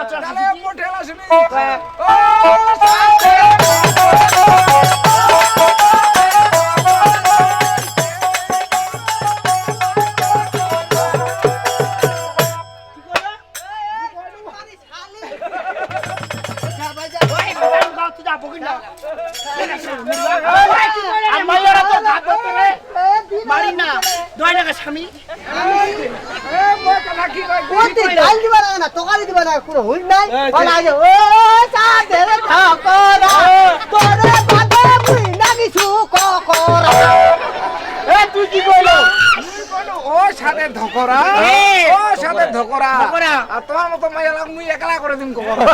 আচ্ছা, তাহলে পটেল আসবি হ্যাঁ। ও বাড়ি না দয় টাকা স্বামী ডাল দিবা না না তকারি দিবা না কোনো হুল নাই। বলা ও চাঁদের ঠাকরা তোরে বাদে মুই নাগিছু ককরা এ তুই কি কইলো ও সাথে ধকরা ও সাথে ধকরা। ধকরা। আর তোমার মতো মাইয়া লাগ মুই একলা করে দিম ককরা